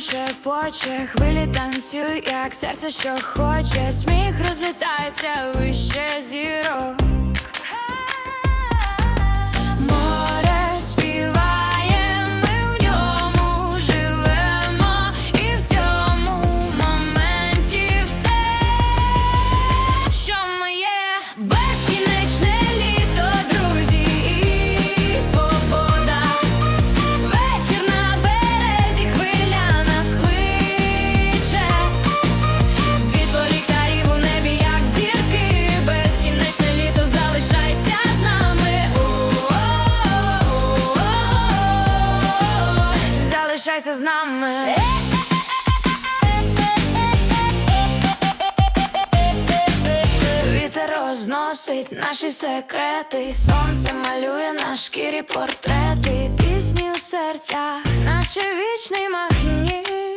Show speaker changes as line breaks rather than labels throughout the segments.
шепоче, хвилі танцюй, як серце, що хоче, сміх розлітається вище зірок. Залишайся з нами. Вітер розносить наші секрети, сонце малює на шкірі портрети, пісні у серцях, наче вічний магніт.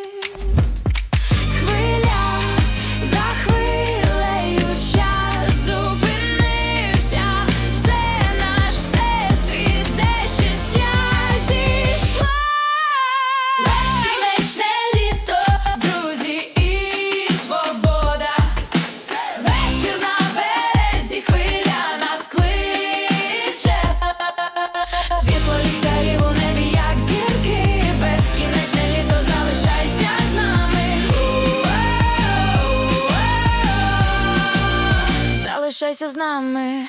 залишайся з нами.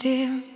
dear.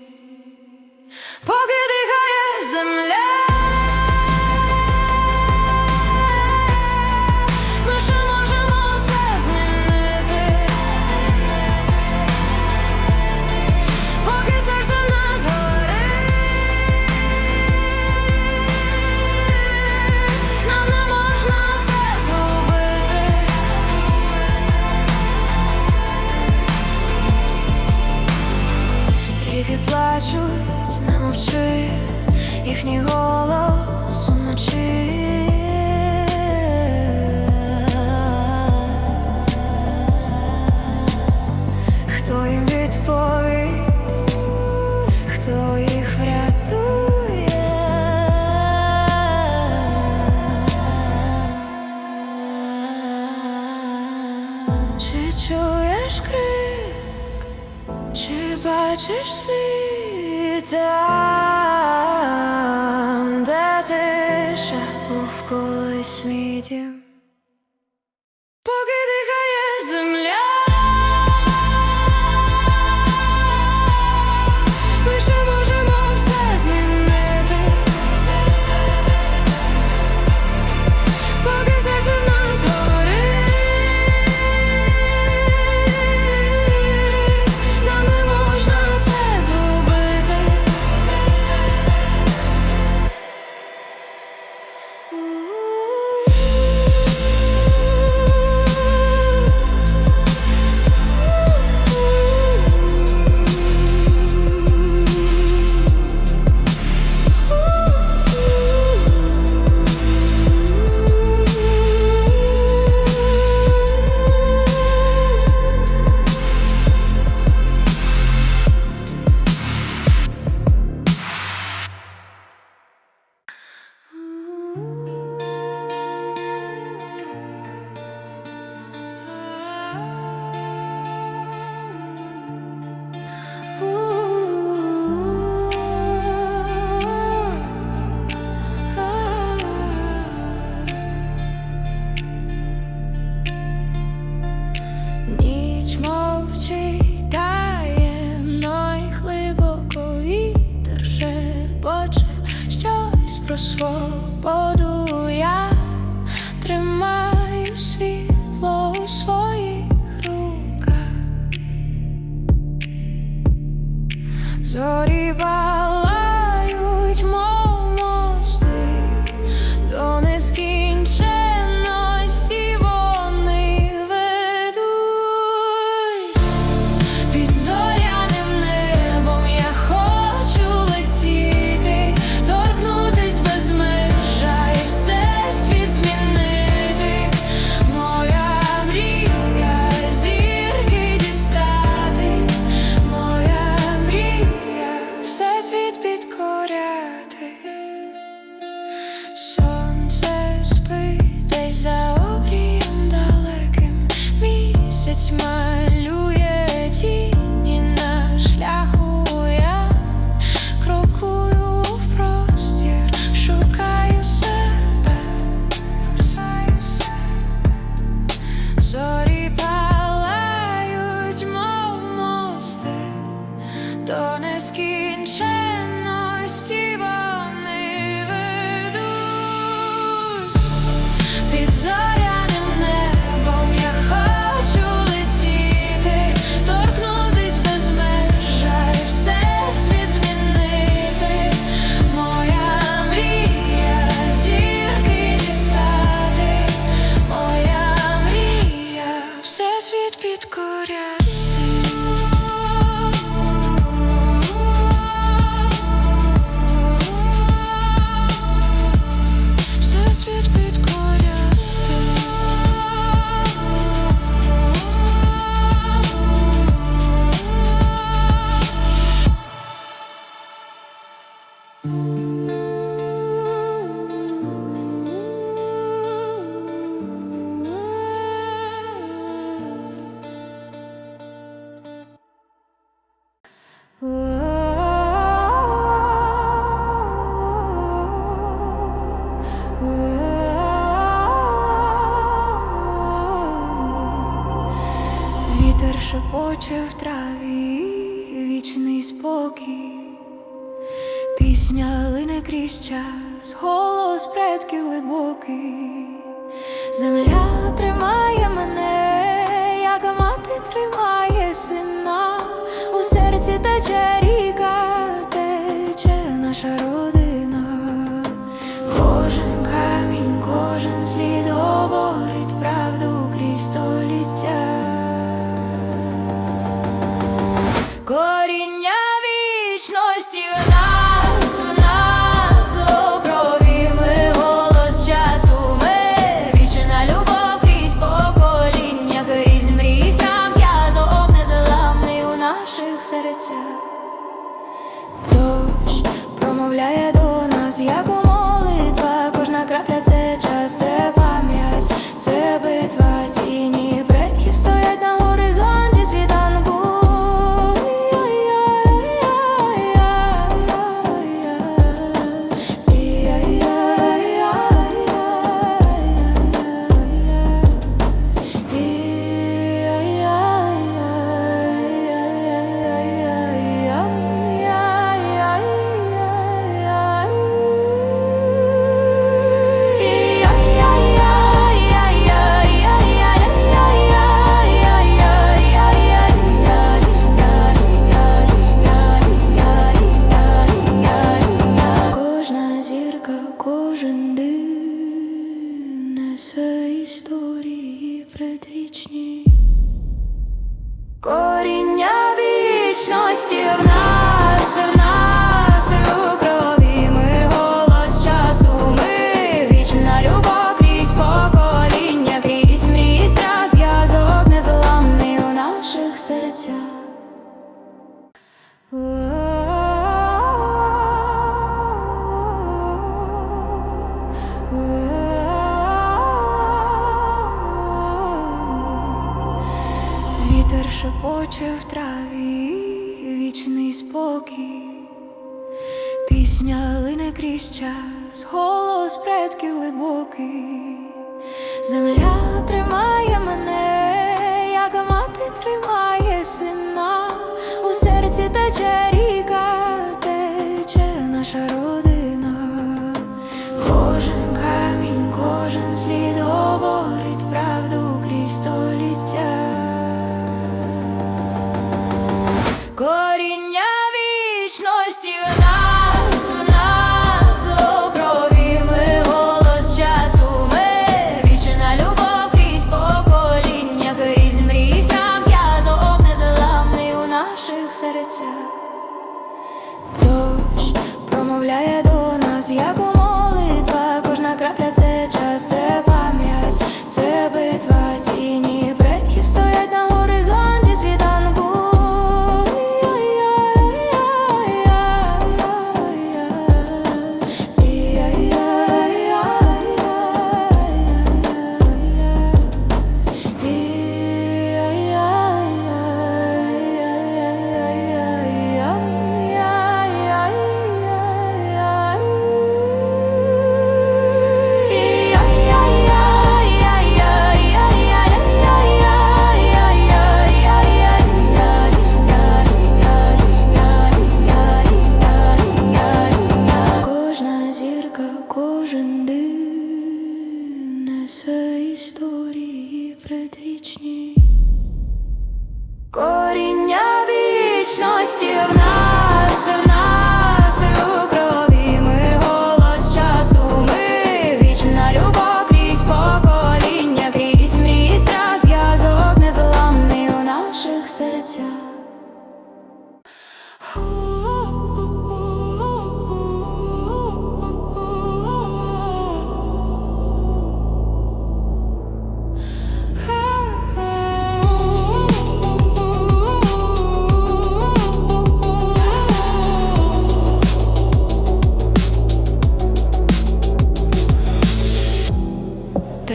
I prosvol. much тримає мене. Вітер шепоче в траві, вічний спокій, пісня лине крізь час, голос предків глибокий, земля тримає мене, як мати тримає. cherry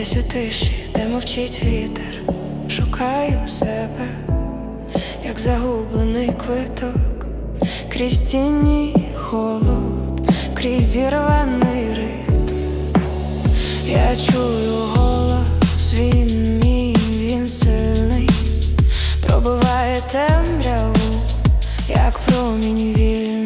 десь у тиші, де мовчить вітер, шукаю себе, як загублений квиток, крізь тіні холод, крізь зірваний ритм. Я чую голос, він мій, він сильний, пробиває темряву, як промінь вільний.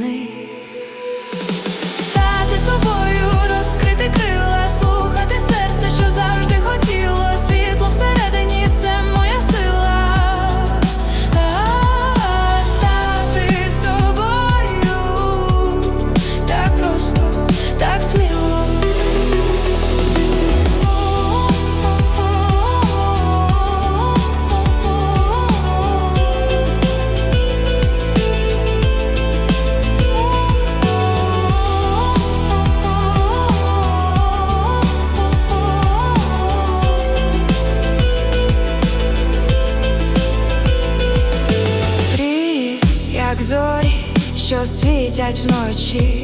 cheek.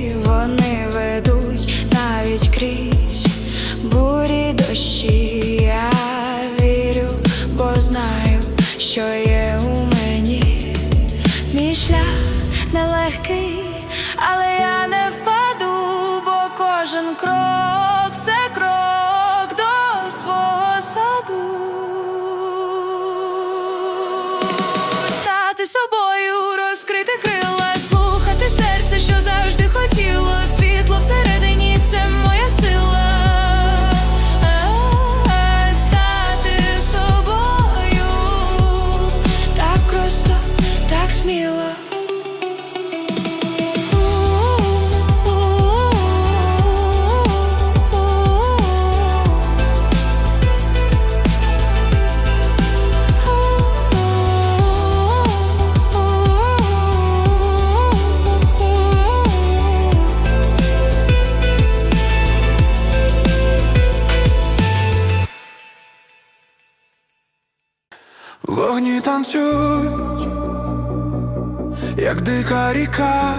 ріка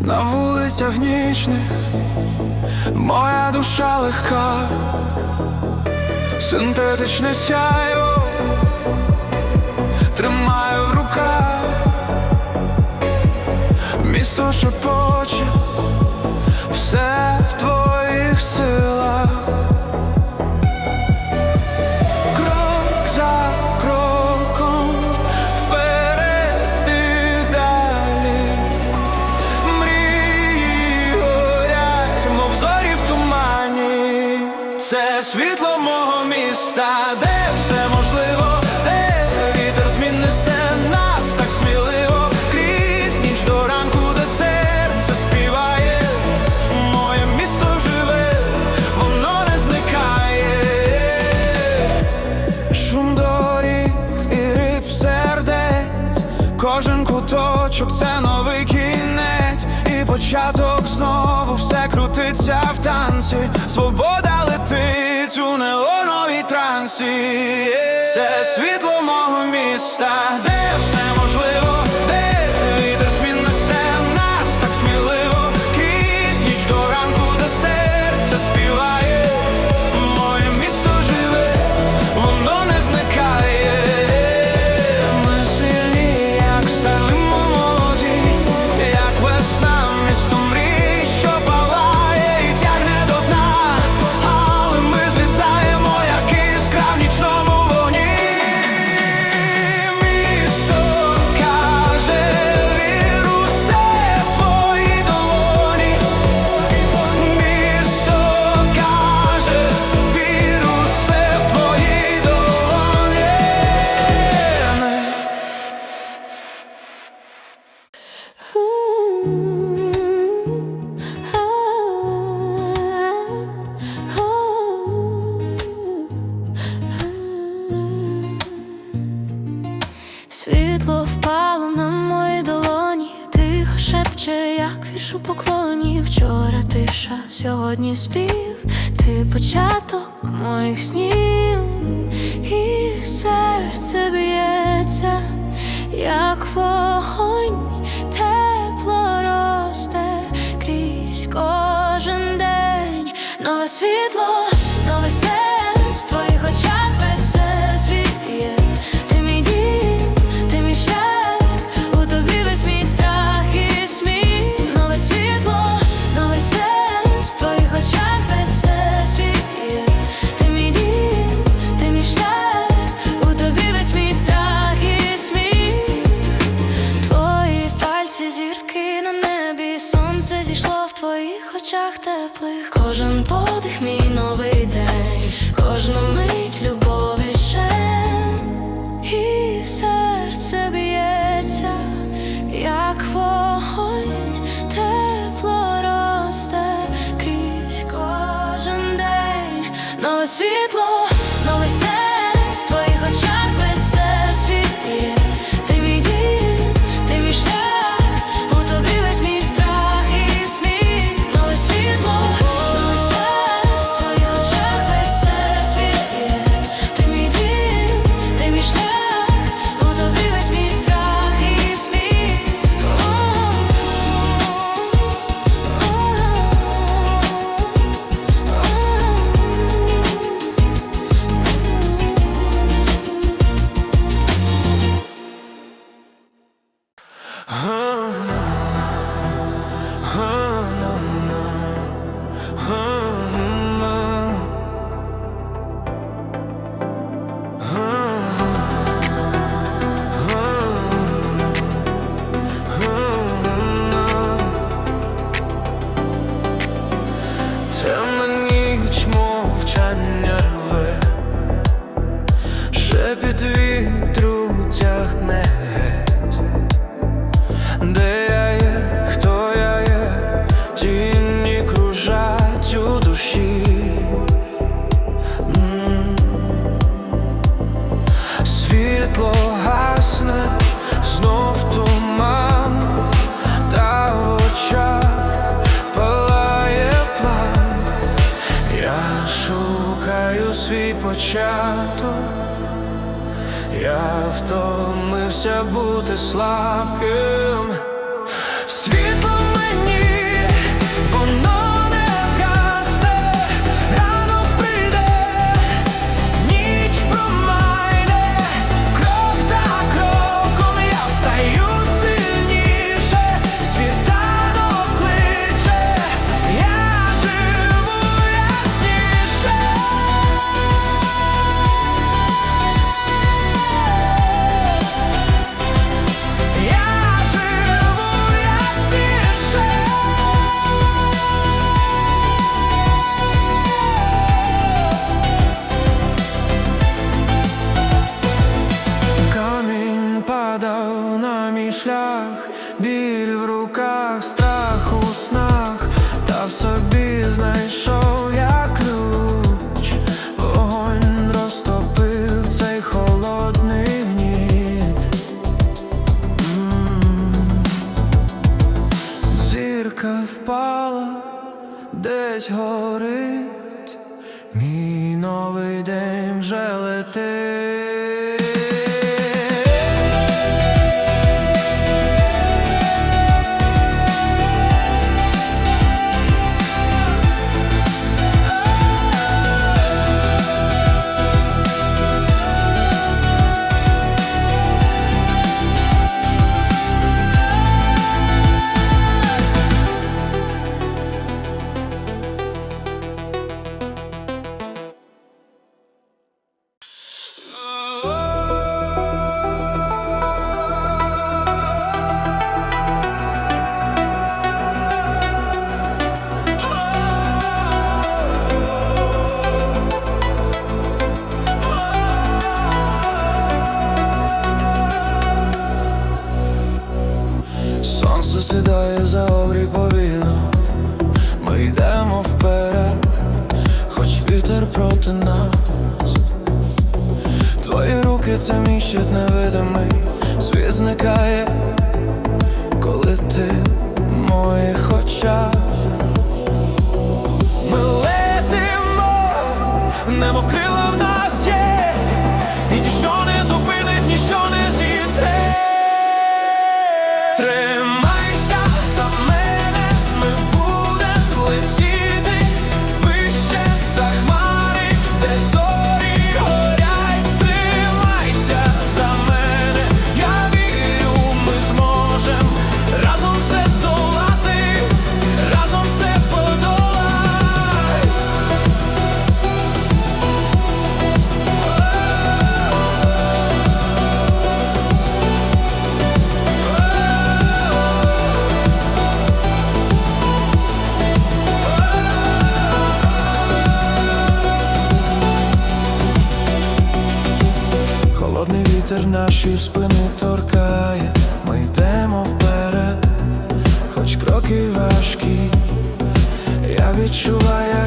на вулицях нічних моя душа легка, синтетичне сяйво тримаю в руках, місто шепоче. початок знову все крутиться в танці, свобода летить у неоновій трансі, це світло мого міста, де все.
у поклоні вчора тиша, сьогодні спів, ти початок моїх снів, і серце б'ється, як
навчився бути слабким.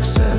success.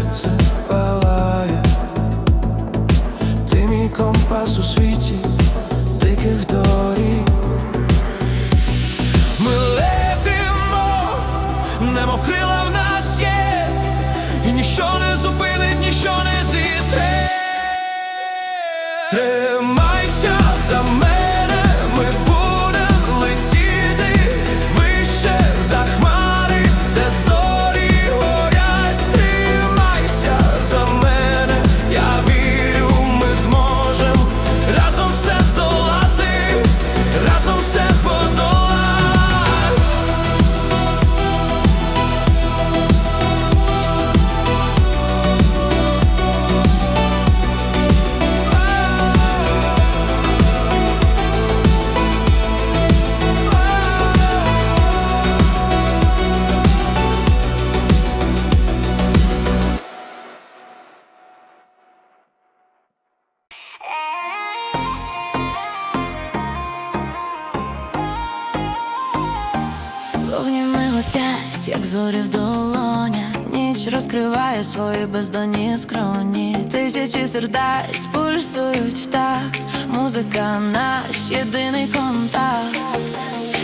зорі в
долоня, ніч розкриває свої бездонні скроні. Тисячі сердець пульсують в такт Музика наш єдиний контакт.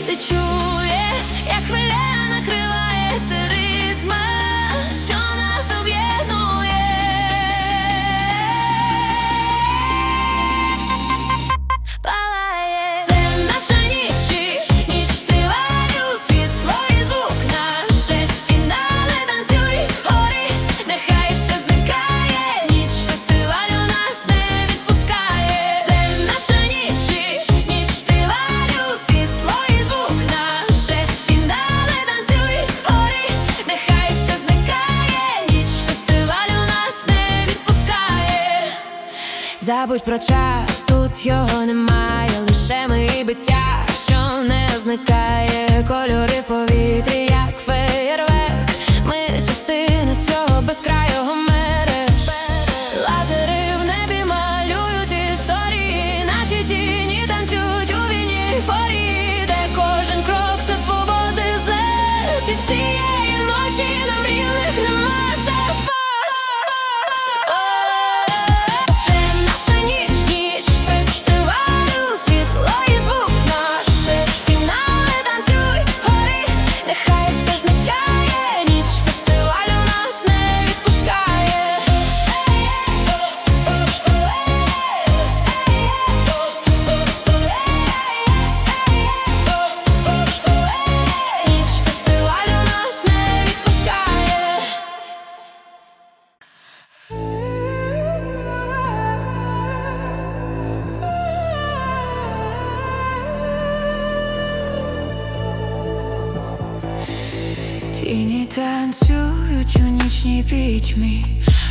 Ти чуєш, як хвиля накриває цири. забудь про час, тут його немає, лише ми биття, що не зникає. Кольори в повітрі, як феєрверк Ми частина цього безкрайого мереж Лазери в небі малюють історії, наші тіні танцюють у війні форі, де кожен крок це свободи злетіє темній пітьмі,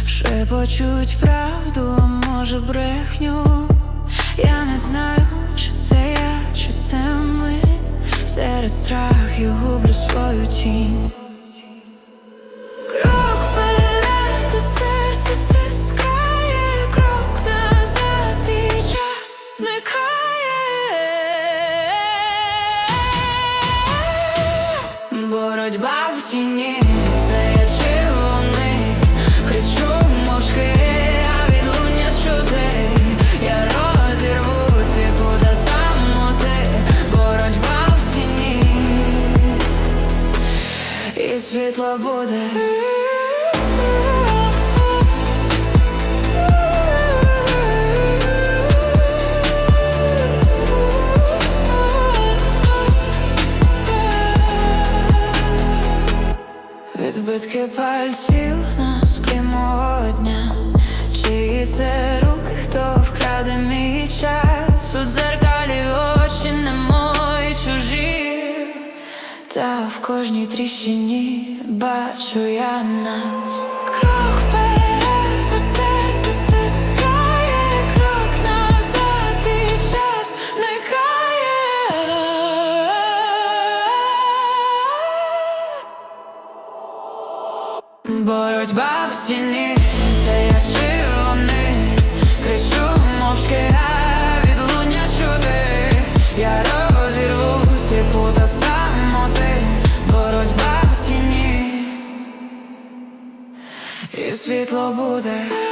шепочуть правду, а може, брехню. Я не знаю, чи це я, чи це ми. Серед страхів гублю свою тінь. Крок вперед, а серце стискає, крок назад і час зникає. Боротьба в тіні. Буде. Відбитки пальців на склі мого дня. Чиї це руки, хто вкраде мій час? У дзеркалі очі не мої чужі. Та в кожній тріщині бачу я нас. Крок вперед, у серце стискає Крок назад і час Боротьба в ціні, Боротьба в